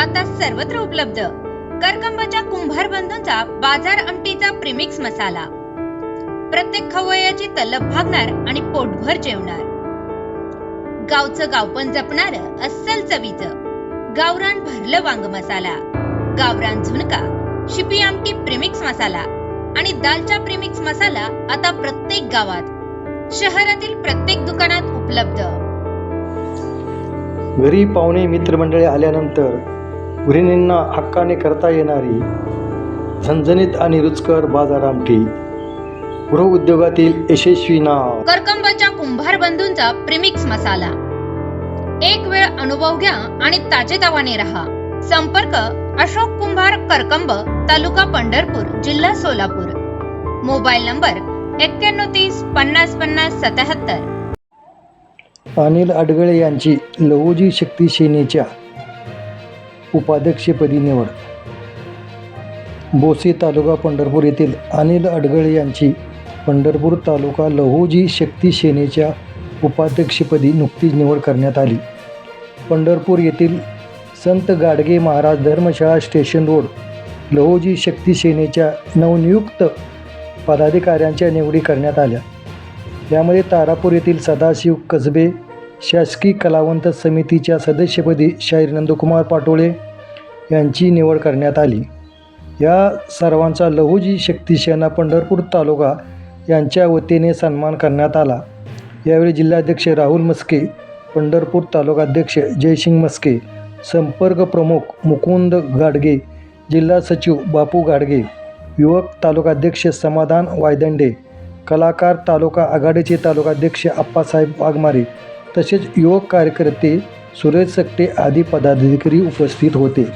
आता सर्वत्र उपलब्ध. करकंबाच्या कुंभार बंधूंचा बाजार आमटीचा प्रिमिक्स मसाला. प्रत्येक खवय्याची तलब भागणार आणि पोटभर जेवणार. गावचं गावपण जपणार अस्सल चवीचं. गावरान भरलं वांग मसाला. गावरान झुणका शिपी आमटी प्रिमिक्स मसाला. आणि दालचा प्रिमिक्स मसाला आता प्रत्येक गावात. शहरातील प्रत्येक दुकानात उपलब्ध. घरी पाहुणे मित्रमंडळी आल्यानंतर गृहिणींना हक्काने करता येणारी झणझणीत आणि रुचकर बाजार आमटी गृहउद्योगातील यशस्वी नाव. करकंबाच्या कुंभार बंधूंचा प्रीमिक्स मसाला. एक वेळ अनुभव घ्या आणि ताजेतवाने राहा. संपर्क अशोक कुंभार करकंब तालुका पंढरपूर जिल्हा सोलापूर. मोबाईल नंबर एक्क्याण्णव तीस पन्नास पन्नास सत्याहत्तर. अनिल अडगळे यांची लहुजी शक्ती सेनेच्या उपाध्यक्षपदी निवड. बोसे तालुका पंढरपूर येथील अनिल अडगळे यांची पंढरपूर तालुका लहुजी शक्ती सेनेच्या उपाध्यक्षपदी नुकतीच निवड करण्यात आली. पंढरपूर येथील संत गाडगे महाराज धर्मशाळा स्टेशन रोड लहोजी शक्ती सेनेच्या नवनियुक्त पदाधिकाऱ्यांच्या निवडी करण्यात आल्या. यामध्ये तारापूर येथील सदाशिव कसबे शासकीय कलावंत समितीच्या सदस्यपदी शाहीर नंदकुमार पाटोळे यांची निवड करण्यात आली. या सर्वांचा लहुजी शक्तीसेना पंढरपूर तालुका यांच्या वतीने सन्मान करण्यात आला. यावेळी जिल्हाध्यक्ष राहुल मस्के पंढरपूर तालुकाध्यक्ष जयसिंग मस्के संपर्क प्रमुख मुकुंद गाडगे जिल्हा सचिव बापू गाडगे युवक तालुकाध्यक्ष समाधान वायदंडे कलाकार तालुका आघाडीचे तालुकाध्यक्ष आप्पासाहेब वाघमारे तसेच युवक कार्यकर्ते सुरेश सकटे आदी पदाधिकारी उपस्थित होते.